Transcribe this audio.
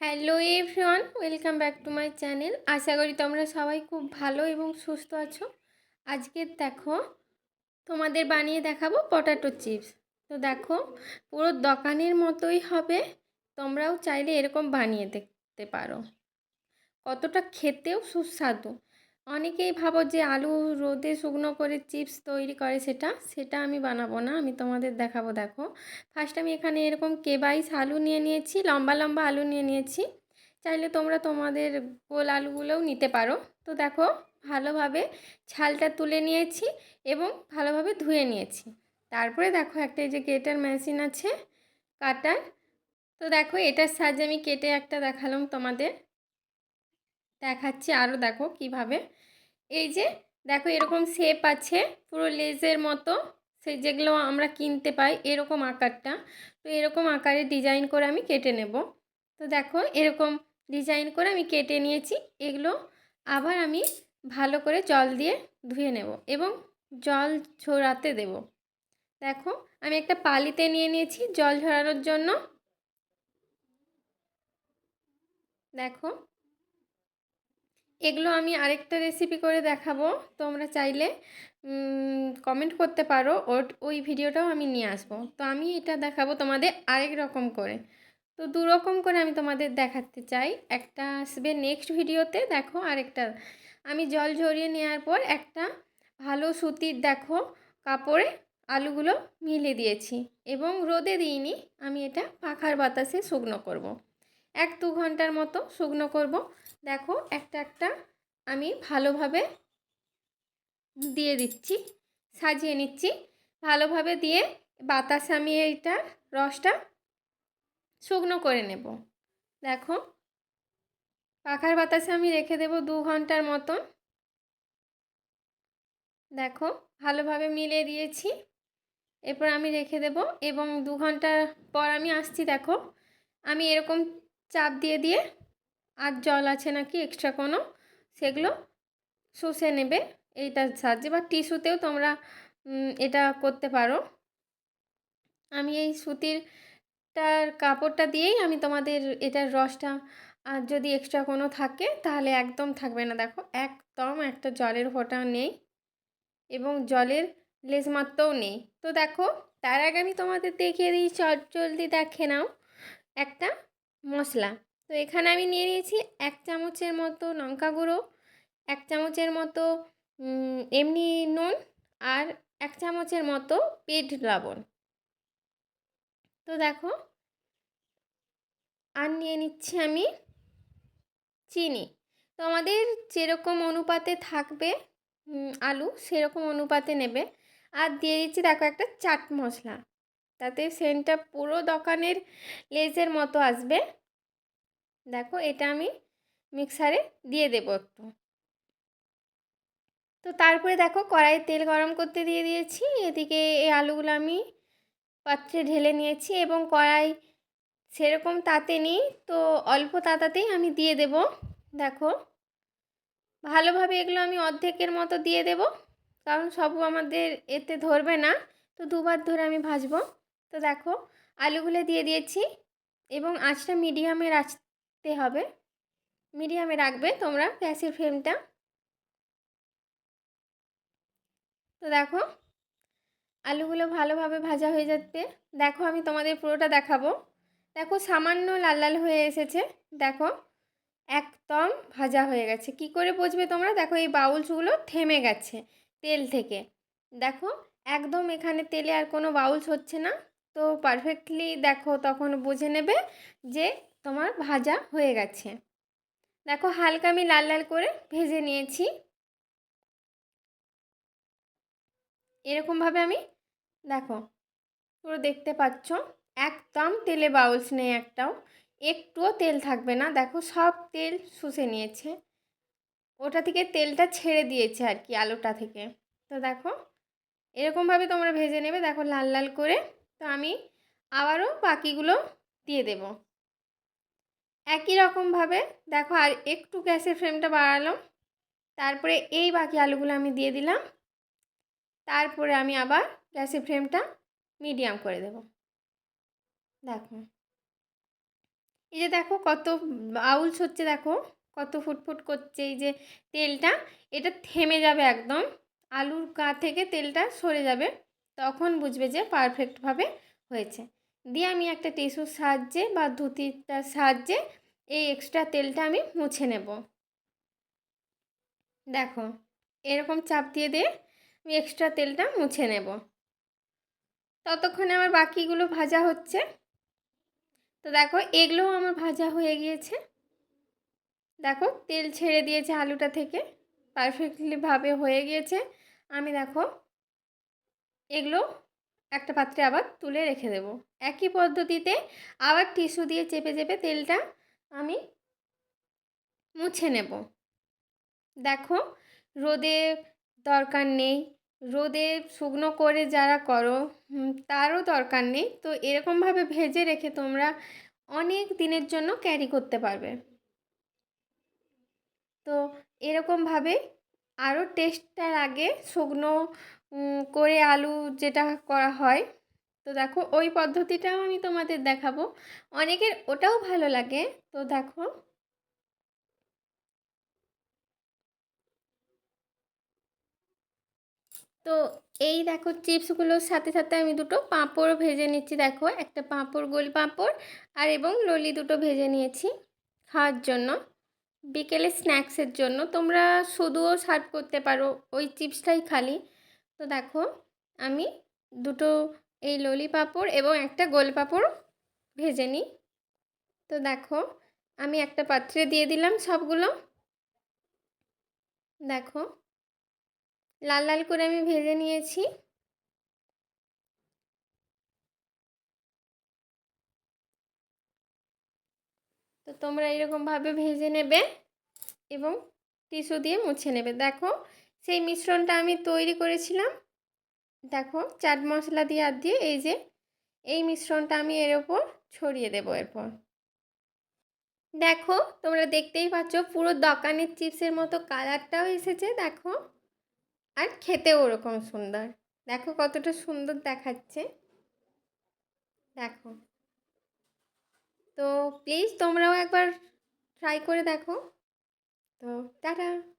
Hello everyone, welcome back to my channel. আশা করি তোমরা সবাই খুব ভালো এবং সুস্থ আছো। আজকে দেখো, তোমাদের বানিয়ে দেখাবো পটাটো চিপস। তো দেখো, পুরো দোকানের মতোই হবে। তোমরাও চাইলে এরকম বানিয়ে দেখতে পারো। কতটা খেতেও সুস্বাদু। অনেকেই ভাবো যে আলু রোদে শুকনো করে চিপস তৈরি করে সেটা সেটা আমি বানাবো না, আমি তোমাদের দেখাবো, দেখো। ফার্স্ট আমি এখানে এরকম কেবাইস আলু নিয়ে নিয়েছি, লম্বা লম্বা আলু নিয়ে নিয়েছি। চাইলে তোমরা তোমাদের গোল আলুগুলোও নিতে পারো। তো দেখো, ভালোভাবে ছালটা তুলে নিয়েছি এবং ভালোভাবে ধুয়ে নিয়েছি। তারপরে দেখো, একটা এই যে কেটার মেশিন আছে, কাটার। তো দেখো, এটার সাহায্যে আমি কেটে একটা দেখালাম তোমাদের। দেখাচ্ছি আরও দেখো কীভাবে। এই যে দেখো এরকম শেপ আছে, পুরো লেজের মতো। সেই যেগুলো আমরা কিনতে পাই এরকম আকারটা। তো এরকম আকারে ডিজাইন করে আমি কেটে নেব। তো দেখো এরকম ডিজাইন করে আমি কেটে নিয়েছি। এগুলো আবার আমি ভালো করে জল দিয়ে ধুয়ে নেব এবং জল ঝরাতে দেব। দেখো আমি একটা পালিতে নিয়ে নিয়েছি জল ঝরানোর জন্য। দেখো এগুলো আমি আরেকটা রেসিপি করে দেখাবো। তোমরা চাইলে কমেন্ট করতে পারো ওর ওই ভিডিওটাও আমি নিয়ে আসব। তো আমি এটা দেখাবো তোমাদের আরেক রকম করে। তো দু রকম করে আমি তোমাদের দেখাতে চাই। একটা আসবে নেক্সট ভিডিওতে দেখো আরেকটা। আমি জল ঝরিয়ে নেওয়ার পর একটা ভালো সুতির, দেখো, কাপড়ে আলুগুলো মিলে দিয়েছি। এবং রোদে দিইনি, আমি এটা পাখার বাতাসে শুকনো করব। এক দু ঘণ্টার মতো শুকনো করব। দেখো একটা একটা আমি ভালোভাবে দিয়ে দিচ্ছি, সাজিয়ে নিচ্ছি। ভালোভাবে দিয়ে বাতাসে আমি এইটার রসটা শুকনো করে নেব। দেখো, পাখার বাতাসে আমি রেখে দেব দু ঘণ্টার মতন। দেখো, ভালোভাবে মিলিয়ে দিয়েছি। এরপর আমি রেখে দেব এবং দু ঘণ্টা পর আমি আসছি, দেখো, আমি এরকম চাপ দিয়ে দিয়ে, আর জল আছে নাকি এক্সট্রা কোনো, সেগুলো শুষে নেবে এইটার সাহায্যে, বা টিস্যুতেও তোমরা এটা করতে পারো। আমি এই সুতিরটার কাপড়টা দিয়েই আমি তোমাদের এটার রসটা, আর যদি এক্সট্রা কোনো থাকে, তাহলে একদম থাকবে না। দেখো, একদম একটা জলের ফোঁটা নেই, এবং জলের লেজ মাত্রও নেই। তো দেখো, তার আগে আমি তোমাদের দেখিয়ে দিই, চট জলদি দেখে নাও। একটা মশলা তো এখানে আমি নিয়ে নিয়েছি এক চামচের মতো লঙ্কা গুঁড়ো, এক চামচের মতো এমনি নুন আর এক চামচের মতো পেট লবণ। তো দেখো, আর নিয়ে নিচ্ছি আমি চিনি। তো আমাদের যেরকম অনুপাতে থাকবে আলু সেরকম অনুপাতে নেবে। আর দিয়ে দিচ্ছি দেখো একটা চাট মশলা তাতে সেন্টটা পুরো দোকানের লেজের মতো আসবে। দেখো এটা আমি মিক্সারে দিয়ে দেবো একটু। তো তারপরে দেখো কড়াইয়ে তেল গরম করতে দিয়ে দিয়েছি। এদিকে এই আলুগুলো আমি পাত্রে ঢেলে নিয়েছি এবং কড়াই সেরকম তাতে নিই, তো অল্প তাতাতেই আমি দিয়ে দেব। দেখো ভালোভাবে এগুলো আমি অর্ধেকের মতো দিয়ে দেব, কারণ সব আমাদের এতে ধরবে না। তো দুবার ধরে আমি ভাজবো। তো দেখো, আলুগুলো দিয়ে দিয়েছি এবং আঁচটা মিডিয়ামে রাখতে হবে। মিডিয়ামে রাখবে তোমরা গ্যাসের ফ্লেমটা। তো দেখো, আলুগুলো ভালোভাবে ভাজা হয়ে যাচ্ছে। দেখো, আমি তোমাদের পুরোটা দেখাবো। দেখো, সামান্য লাল লাল হয়ে এসেছে। দেখো, একদম ভাজা হয়ে গেছে। কি করে বুঝবে তোমরা? দেখো, এই বাউলসগুলো থেমে গেছে তেল থেকে। দেখো, একদম এখানে তেলে আর কোনো বাউলস হচ্ছে না। তো পারফেক্টলি দেখো তখন বুঝে নেবে যে তোমার ভাজা হয়ে গেছে। দেখো হালকা আমি লাল লাল করে ভেজে নিয়েছি। এরকমভাবে আমি দেখো পুরো দেখতে পাচ্ছ, একদম তেলে বাউলস নেই একটাও। একটুও তেল থাকবে না। দেখো সব তেল শুষে নিয়েছে। ওটা থেকে তেলটা ছেড়ে দিয়েছে আর কি আলুটা থেকে। তো দেখো এরকমভাবে তোমরা ভেজে নেবে। দেখো লাল লাল করে তো আমি আবারও বাকিগুলো দিয়ে দেব। একই রকমভাবে দেখো আর একটু গ্যাসের ফ্লেমটা বাড়ালাম। তারপরে এই বাকি আলুগুলো আমি দিয়ে দিলাম। তারপরে আমি আবার গ্যাসের ফ্লেমটা মিডিয়াম করে দেব। দেখো। এই যে দেখো কত আউলস হচ্ছে দেখো, কত ফুটফুট করছে এই যে তেলটা। এটা থেমে যাবে একদম। আলুর গা থেকে তেলটা সরে যাবে। তখন বুঝবে যে পারফেক্টভাবে হয়েছে। দিয়ে আমি একটা টিস্যুর সাহায্যে বা ধুতিটার সাহায্যে এই এক্সট্রা তেলটা আমি মুছে নেব। দেখো, এরকম চাপ দিয়ে দিয়ে আমি এক্সট্রা তেলটা মুছে নেব। ততক্ষণে আমার বাকিগুলো ভাজা হচ্ছে। তো দেখো, এগুলোও আমার ভাজা হয়ে গিয়েছে। দেখো, তেল ছেড়ে দিয়েছে আলুটা থেকে। পারফেক্টলিভাবে হয়ে গিয়েছে। আমি দেখো এগুলো একটা পাত্রে আবার তুলে রেখে দেব। একই পদ্ধতিতে আবার টিস্যু দিয়ে চেপে চেপে তেলটা আমি মুছে নেব। দেখো, রোদে দরকার নেই। রোদে শুকনো করে যারা করো তারও দরকার নেই। তো এরকমভাবে ভেজে রেখে তোমরা অনেক দিনের জন্য ক্যারি করতে পারবে। তো এরকমভাবে আরও টেস্টটার আগে শুকনো করে আলু যেটা করা হয়। তো দেখো, ওই পদ্ধতিটাও আমি তোমাদের দেখাবো। অনেকের ওটাও ভালো লাগে। তো দেখো। তো এই দেখো চিপসগুলোর সাথে সাথে আমি দুটো পাঁপড়ও ভেজে নিচ্ছি। দেখো, একটা পাঁপড়, গোল পাঁপড় আর এবং ললি দুটো ভেজে নিয়েছি খাওয়ার জন্য। বিকেলে স্ন্যাক্সের জন্য। তোমরা শুধুও সার্ভ করতে পারো। ওই চিপসটাই খালি। তো দেখো, আমি দুটো এই ললি পাঁপড় এবং একটা গোল পাঁপড় ভেজে নিই। তো দেখো, আমি একটা পাত্রে দিয়ে দিলাম সবগুলো। দেখো, লাল লাল করে আমি ভেজে নিয়েছি। তো তোমরা এরকমভাবে ভেজে নেবে এবং টিস্যু দিয়ে মুছে নেবে। দেখো সেই মিশ্রণটা আমি তৈরি করেছিলাম। দেখো চাট মশলা দিয়ে আর দিয়ে এই যে, এই মিশ্রণটা আমি এর ওপর ছড়িয়ে দেবো এরপর। দেখো তোমরা দেখতেই পাচ্ছ পুরো দোকানের চিপসের মতো কালারটাও এসেছে, দেখো। আর খেতেও ওরকম সুন্দর। দেখো কতটা সুন্দর দেখাচ্ছে। দেখো। তো প্লিজ তোমরাও একবার ট্রাই করে দেখো। তো টাটা।